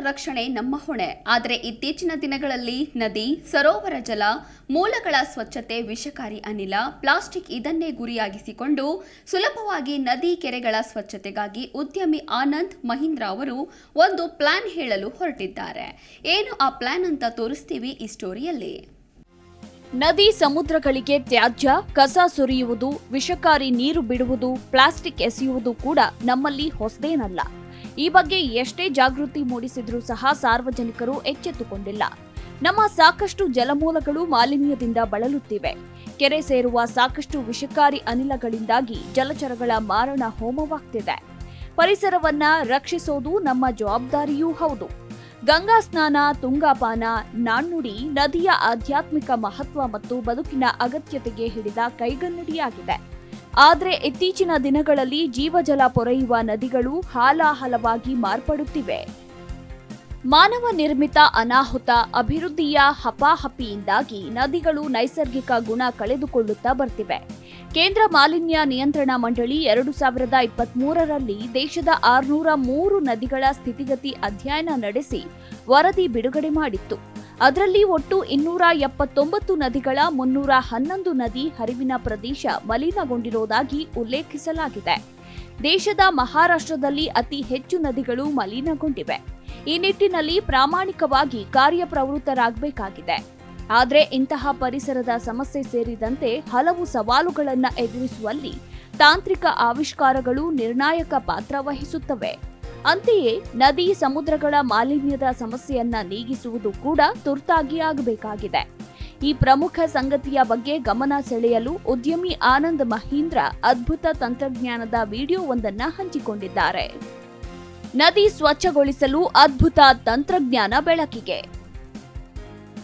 ರಕ್ಷಣೆ ನಮ್ಮ ಹೊಣೆ. ಆದರೆ ಇತ್ತೀಚಿನ ದಿನಗಳಲ್ಲಿ ನದಿ, ಸರೋವರ ಜಲ, ಮೂಲಗಳ ಸ್ವಚ್ಛತೆ ವಿಷಕಾರಿ ಅನಿಲ, ಪ್ಲಾಸ್ಟಿಕ್ ಇದನ್ನೇ ಗುರಿಯಾಗಿಸಿಕೊಂಡು ಸುಲಭವಾಗಿ ನದಿ ಕೆರೆಗಳ ಸ್ವಚ್ಛತೆಗಾಗಿ ಉದ್ಯಮಿ ಆನಂದ್ ಮಹೀಂದ್ರ ಅವರು ಒಂದು ಪ್ಲಾನ್ ಹೇಳಲು ಹೊರಟಿದ್ದಾರೆ. ಏನು ಆ ಪ್ಲಾನ್ ಅಂತ ತೋರಿಸ್ತೀವಿ ಈ ಸ್ಟೋರಿಯಲ್ಲಿ. ನದಿ ಸಮುದ್ರಗಳಿಗೆ ತ್ಯಾಜ್ಯ, ಕಸ ಸುರಿಯುವುದು, ವಿಷಕಾರಿ ನೀರು ಬಿಡುವುದು, ಪ್ಲಾಸ್ಟಿಕ್ ಎಸೆಯುವುದು ಕೂಡ ನಮ್ಮಲ್ಲಿ ಹೊಸದೇನಲ್ಲ. ಈ ಬಗ್ಗೆ ಎಷ್ಟೇ ಜಾಗೃತಿ ಮೂಡಿಸಿದರೂ ಸಹ ಸಾರ್ವಜನಿಕರು ಎಚ್ಚೆತ್ತುಕೊಂಡಿಲ್ಲ. ನಮ್ಮ ಸಾಕಷ್ಟು ಜಲಮೂಲಗಳು ಮಾಲಿನ್ಯದಿಂದ ಬಳಲುತ್ತಿವೆ. ಕೆರೆ ಸೇರುವ ಸಾಕಷ್ಟು ವಿಷಕಾರಿ ಅನಿಲಗಳಿಂದಾಗಿ ಜಲಚರಗಳ ಮಾರಣ ಹೋಮವಾಗ್ತಿದೆ. ಪರಿಸರವನ್ನ ರಕ್ಷಿಸೋದು ನಮ್ಮ ಜವಾಬ್ದಾರಿಯೂ ಹೌದು. ಗಂಗಾ ಸ್ನಾನ, ತುಂಗಾಪಾನ, ನಾಣ್ಣುಡಿ, ನದಿಯ ಆಧ್ಯಾತ್ಮಿಕ ಮಹತ್ವ ಮತ್ತು ಬದುಕಿನ ಅಗತ್ಯತೆಗೆ ಹಿಡಿದ ಕೈಗನ್ನಡಿಯಾಗಿದೆ. ಆದರೆ ಇತ್ತೀಚಿನ ದಿನಗಳಲ್ಲಿ ಜೀವಜಲ ಪೊರೆಯುವ ನದಿಗಳು ಹಾಲಾಹಲವಾಗಿ ಮಾರ್ಪಡುತ್ತಿವೆ. ಮಾನವ ನಿರ್ಮಿತ ಅನಾಹುತ ಅಭಿವೃದ್ಧಿಯ ಹಪಾಹಪಿಯಿಂದಾಗಿ ನದಿಗಳು ನೈಸರ್ಗಿಕ ಗುಣ ಕಳೆದುಕೊಳ್ಳುತ್ತಾ ಬರ್ತಿವೆ. ಕೇಂದ್ರ ಮಾಲಿನ್ಯ ನಿಯಂತ್ರಣ ಮಂಡಳಿ ಎರಡು ಸಾವಿರದ ಇಪ್ಪತ್ಮೂರರಲ್ಲಿ ದೇಶದ ಆರುನೂರ ಮೂರು ನದಿಗಳ ಸ್ಥಿತಿಗತಿ ಅಧ್ಯಯನ ನಡೆಸಿ ವರದಿ ಬಿಡುಗಡೆ ಮಾಡಿತ್ತು. ಅದರಲ್ಲಿ ಒಟ್ಟು ಇನ್ನೂರ ಎಪ್ಪತ್ತೊಂಬತ್ತು ನದಿಗಳ ಮುನ್ನೂರ ಹನ್ನೊಂದು ನದಿ ಹರಿವಿನ ಪ್ರದೇಶ ಮಲಿನಗೊಂಡಿರುವುದಾಗಿ ಉಲ್ಲೇಖಿಸಲಾಗಿದೆ. ದೇಶದ ಮಹಾರಾಷ್ಟ್ರದಲ್ಲಿ ಅತಿ ಹೆಚ್ಚು ನದಿಗಳು ಮಲಿನಗೊಂಡಿವೆ. ಈ ನಿಟ್ಟಿನಲ್ಲಿ ಪ್ರಾಮಾಣಿಕವಾಗಿ ಕಾರ್ಯಪ್ರವೃತ್ತರಾಗಬೇಕಾಗಿದೆ. ಆದರೆ ಇಂತಹ ಪರಿಸರದ ಸಮಸ್ಯೆ ಸೇರಿದಂತೆ ಹಲವು ಸವಾಲುಗಳನ್ನು ಎದುರಿಸುವಲ್ಲಿ ತಾಂತ್ರಿಕ ಆವಿಷ್ಕಾರಗಳು ನಿರ್ಣಾಯಕ ಪಾತ್ರ ವಹಿಸುತ್ತವೆ. ಅಂತೆಯೇ ನದಿ ಸಮುದ್ರಗಳ ಮಾಲಿನ್ಯದ ಸಮಸ್ಯೆಯನ್ನ ನೀಗಿಸುವುದು ಕೂಡ ತುರ್ತಾಗಿ ಆಗಬೇಕಾಗಿದೆ. ಈ ಪ್ರಮುಖ ಸಂಗತಿಯ ಬಗ್ಗೆ ಗಮನ ಸೆಳೆಯಲು ಉದ್ಯಮಿ ಆನಂದ್ ಮಹೀಂದ್ರ ಅದ್ಭುತ ತಂತ್ರಜ್ಞಾನದ ವಿಡಿಯೋವೊಂದನ್ನ ಹಂಚಿಕೊಂಡಿದ್ದಾರೆ. ನದಿ ಸ್ವಚ್ಛಗೊಳಿಸಲು ಅದ್ಭುತ ತಂತ್ರಜ್ಞಾನ ಬೆಳಕಿಗೆ.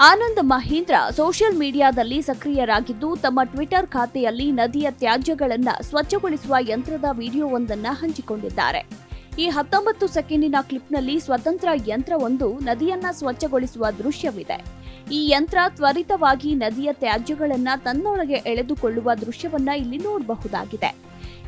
ಆನಂದ್ ಮಹೀಂದ್ರ ಸೋಷಿಯಲ್ ಮೀಡಿಯಾದಲ್ಲಿ ಸಕ್ರಿಯರಾಗಿದ್ದು ತಮ್ಮ ಟ್ವಿಟರ್ ಖಾತೆಯಲ್ಲಿ ನದಿಯ ತ್ಯಾಜ್ಯಗಳನ್ನು ಸ್ವಚ್ಛಗೊಳಿಸುವ ಯಂತ್ರದ ವಿಡಿಯೋವೊಂದನ್ನು ಹಂಚಿಕೊಂಡಿದ್ದಾರೆ. ಈ ಹತ್ತೊಂಬತ್ತು ಸೆಕೆಂಡಿನ ಕ್ಲಿಪ್ನಲ್ಲಿ ಸ್ವತಂತ್ರ ಯಂತ್ರವೊಂದು ನದಿಯನ್ನ ಸ್ವಚ್ಛಗೊಳಿಸುವ ದೃಶ್ಯವಿದೆ. ಈ ಯಂತ್ರ ತ್ವರಿತವಾಗಿ ನದಿಯ ತ್ಯಾಜ್ಯಗಳನ್ನ ತನ್ನೊಳಗೆ ಎಳೆದುಕೊಳ್ಳುವ ದೃಶ್ಯವನ್ನ ಇಲ್ಲಿ ನೋಡಬಹುದಾಗಿದೆ.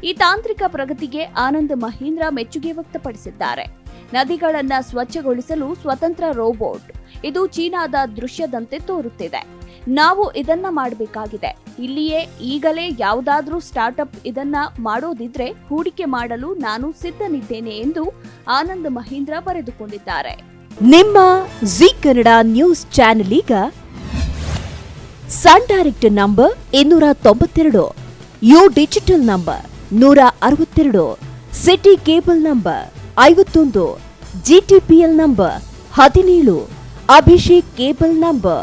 ಈ ತಾಂತ್ರಿಕ ಪ್ರಗತಿಗೆ ಆನಂದ್ ಮಹೀಂದ್ರ ಮೆಚ್ಚುಗೆ ವ್ಯಕ್ತಪಡಿಸಿದ್ದಾರೆ. ನದಿಗಳನ್ನ ಸ್ವಚ್ಛಗೊಳಿಸಲು ಸ್ವತಂತ್ರ ರೋಬೋಟ್, ಇದು ಚೀನಾದ ದೃಶ್ಯದಂತೆ ತೋರುತ್ತಿದೆ. ನಾವು ಇದನ್ನ ಮಾಡಬೇಕಾಗಿದೆ. ಇಲ್ಲಿಯೇ ಈಗಲೇ ಯಾವುದಾದ್ರೂ ಸ್ಟಾರ್ಟ್ಅಪ್ ಇದನ್ನ ಮಾಡೋದಿದ್ರೆ ಹೂಡಿಕೆ ಮಾಡಲು ನಾನು ಸಿದ್ಧನಿದ್ದೇನೆ ಎಂದು ಆನಂದ್ ಮಹೀಂದ್ರ ಬರೆದುಕೊಂಡಿದ್ದಾರೆ. ನಿಮ್ಮ ಜಿ ಕನ್ನಡ ನ್ಯೂಸ್ ಚಾನೆಲ್ ಈಗ ಸನ್ ಡೈರೆಕ್ಟ್ ನಂಬರ್ ಇನ್ನೂರ ತೊಂಬತ್ತೆರಡು, ಯು ಡಿಜಿಟಲ್ ನಂಬರ್ ನೂರ ಅರವತ್ತೆರಡು, ಸಿಟಿ ಕೇಬಲ್ ನಂಬರ್ ಐವತ್ತೊಂದು ಜಿಟಿಪಿಎಲ್ ನಂಬರ್ ಹದಿನೇಳು, ಅಭಿಷೇಕ್ ಕೇಬಲ್ ನಂಬರ್